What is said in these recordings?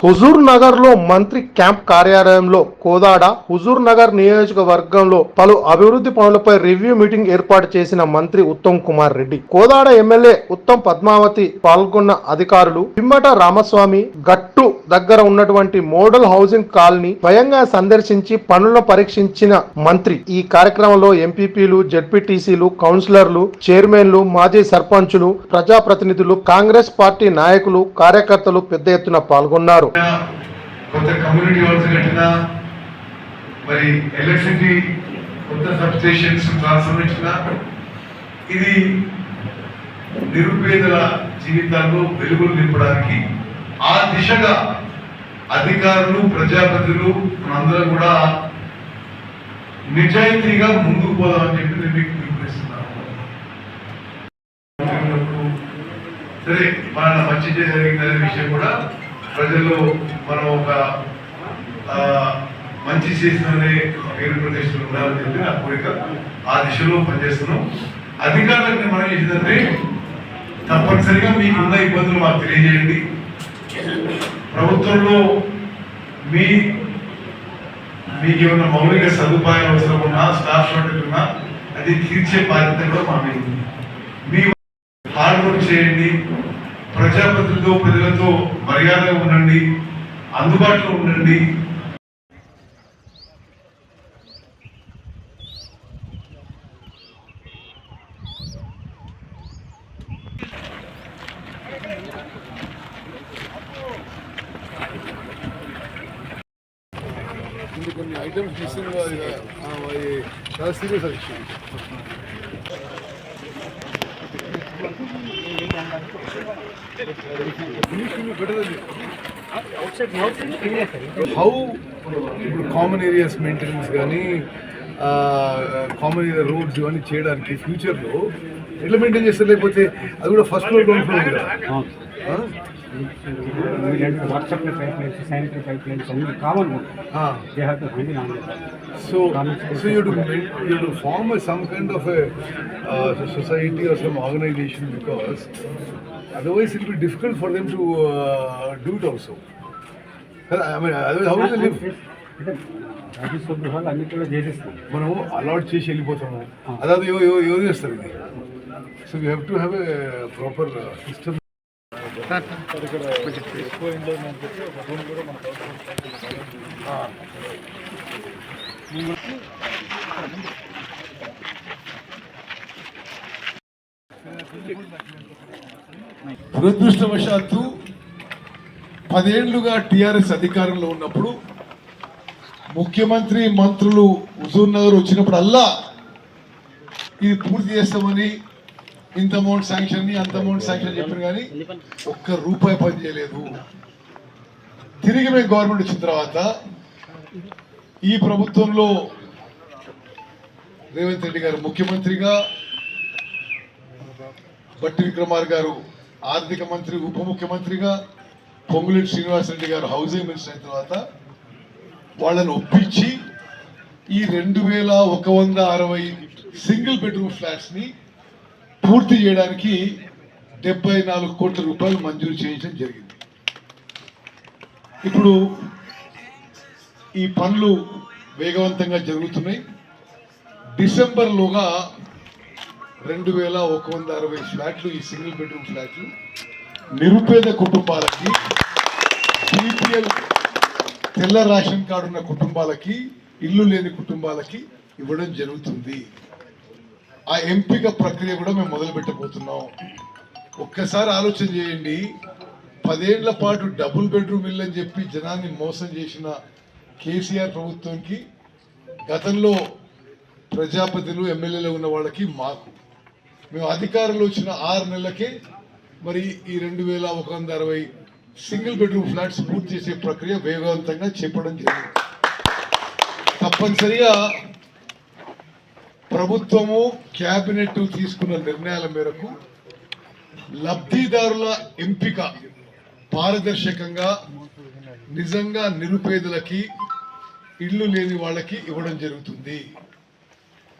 హుజూర్ నగర్లో మంత్రి క్యాంప్ కార్యాలయంలో కోదాడ హుజూర్ నగర్ నియోజకవర్గంలో పలు అభివృద్ధి పనులపై రివ్యూ మీటింగ్ ఏర్పాటు చేసిన మంత్రి ఉత్తమ్ కుమార్ రెడ్డి. కోదాడ ఎమ్మెల్యే ఉత్తమ్ పద్మావతి పాల్గొన్న అధికారులు పిమ్మట రామస్వామి గట్టు దగ్గర ఉన్నటువంటి మోడల్ హౌసింగ్ కాలనీ స్వయంగా సందర్శించి పనులను పరీక్షించిన మంత్రి. ఈ కార్యక్రమంలో ఎంపీపీలు జడ్పీటీసీలు కౌన్సిలర్లు చైర్మన్లు మాజీ సర్పంచులు ప్రజాప్రతినిధులు కాంగ్రెస్ పార్టీ నాయకులు కార్యకర్తలు పెద్ద ఎత్తున పాల్గొన్నారు. కొత్త కమ్యూనిటీ హాల్స్ కట్టిన మరి ఎలక్ట్రిసిటీ కొత్త సబ్ స్టేషన్స్ ట్రాన్స్ఫర్మేషన్ ఇది నిరుపేదల జీవితాల్లో వెలుగులు నింపడానికి ఆ దిశగా అధికారులు ప్రజాప్రతినిధులు మనందరం కూడా నిజాయితీగా ముందుకు పోదామని చెప్పి నేను మీకు పిలుపునిస్తున్నాను సరే మన మంచి జరిగిన విషయం కూడా ప్రజల్లో మనం ఒక మంచి చేసిననే పేరు ప్రతిష్టలు ఉండాలని చెప్పి నా కోరిక. ఆ దిశలో పనిచేస్తున్నాం. అధికారులకు నేను మనం చేసిందంటే తప్పనిసరిగా మీకున్న ఇబ్బందులు మాకు తెలియజేయండి. ప్రభుత్వంలో మీ మీకు ఏమైనా మౌలిక సదుపాయాలు అవసరం ఉన్నా స్టాఫ్ షార్టేజ్ ఉన్నా అది తీర్చే బాధ్యత కూడా మా మీద మీ హార్డ్ వర్క్ చేయండి. ప్రజాప్రతినిధులతో ప్రజలతో మర్యాదగా ఉండండి అందుబాటులో ఉండండి. కొన్ని ఐటమ్స్ మిస్సింగ్ అది చాలా సీరియస్ హౌ ఇప్పుడు కామన్ ఏరియాస్ మెయింటెనెన్స్ కానీ కామన్ ఏరియా రోడ్స్ ఇవన్నీ చేయడానికి ఫ్యూచర్లో ఎట్లా మెయింటైన్ చేస్తారు? లేకపోతే అది కూడా ఫస్ట్ ఫ్లోర్ గ్రౌండ్ ఫ్లోర్ కదా ఆ? వాట్సాప్ pipelines sanitary pipelines అన్ని కామన్ ఆ. They have to handle on So, so you have to main- you have to form a, some kind of a uh, society or some organization because otherwise it will be difficult for them to uh, do it also. I mean, otherwise how will they live? అంటే రాజీ శుభ్రహాలు అన్ని కూడా చేసేస్తాం మనము allot చేసి వెళ్ళిపోతాము అదే ఎవ- ఎవ- ఎవరు చేస్తారు ఇది so we have to have a proper system దురదృష్టవశాత్తు పదేళ్ళుగా టిఆర్ఎస్ అధికారంలో ఉన్నప్పుడు ముఖ్యమంత్రి మంత్రులు హుజూర్ నగర్ వచ్చినప్పుడల్లా ఇది పూర్తి చేస్తామని ఇంత అమౌంట్ శాంక్షన్ అంత అమౌంట్ శాంక్షన్ చెప్పారు కానీ ఒక్క రూపాయి పని చేయలేదు. తిరిగి మేము గవర్నమెంట్ వచ్చిన తర్వాత ఈ ప్రభుత్వంలో రేవంత్ రెడ్డి గారు ముఖ్యమంత్రిగా బట్టి విక్రమార్ గారు ఆర్థిక మంత్రి ఉప ముఖ్యమంత్రిగా పొంగులేటి శ్రీనివాసరెడ్డి గారు హౌసింగ్ మినిస్టర్ అయిన తర్వాత వాళ్ళని ఒప్పించి ఈ రెండు వేల ఒక వంద అరవై సింగిల్ బెడ్రూమ్ ఫ్లాట్స్ని పూర్తి చేయడానికి డెబ్బై నాలుగు కోట్ల రూపాయలు మంజూరు చేయించడం జరిగింది. ఇప్పుడు ఈ పనులు వేగవంతంగా జరుగుతున్నాయి. డిసెంబర్లోగా రెండు వేల ఒక వంద అరవై ఫ్లాట్లు ఈ సింగిల్ బెడ్రూమ్ ఫ్లాట్లు నిరుపేద కుటుంబాలకి బీపీఎల్ తెల్ల రేషన్ కార్డు ఉన్న కుటుంబాలకి ఇల్లు లేని కుటుంబాలకి ఇవ్వడం జరుగుతుంది. ఆ ఎంపిక ప్రక్రియ కూడా మేము మొదలు పెట్టబోతున్నాం ఒక్కసారి ఆలోచన చేయండి. పదేళ్ళ పాటు డబుల్ బెడ్రూమ్ ఇల్లు అని చెప్పి జనాన్ని మోసం చేసిన కేసీఆర్ ప్రభుత్వంకి గతంలో ప్రజాపతిలు ఎమ్మెల్యేలు ఉన్న వాళ్ళకి మాకు. మేము అధికారంలో వచ్చిన ఆరు నెలలకే మరి ఈ రెండు వేల ఒక వంద అరవై సింగిల్ బెడ్రూమ్ ఫ్లాట్స్ పూర్తి చేసే ప్రక్రియ వేగవంతంగా చెప్పడం జరిగింది. తప్పనిసరిగా ప్రభుత్వము క్యాబినెట్ తీసుకున్న నిర్ణయాల మేరకు లబ్ధిదారుల ఎంపిక పారదర్శకంగా నిజంగా నిరుపేదలకి ఇల్లు లేని వాళ్ళకి ఇవ్వడం జరుగుతుంది.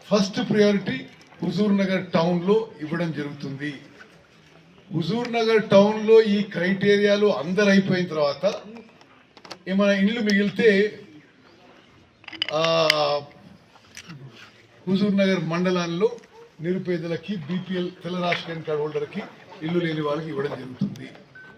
ఫస్ట్ ప్రయారిటీ హుజూర్ నగర్ టౌన్లో ఇవ్వడం జరుగుతుంది. హుజూర్ నగర్ టౌన్లో ఈ క్రైటీరియాలు అందరు అయిపోయిన తర్వాత ఏమైనా ఇండ్లు మిగిలితే ఆ, హుజూర్ నగర్ మండలాల్లో నిరుపేదలకి బీపీఎల్ తెల్ల రేషన్ కార్డు హోల్డర్కి ఇల్లు లేని వాళ్ళకి ఇవ్వడం జరుగుతుంది.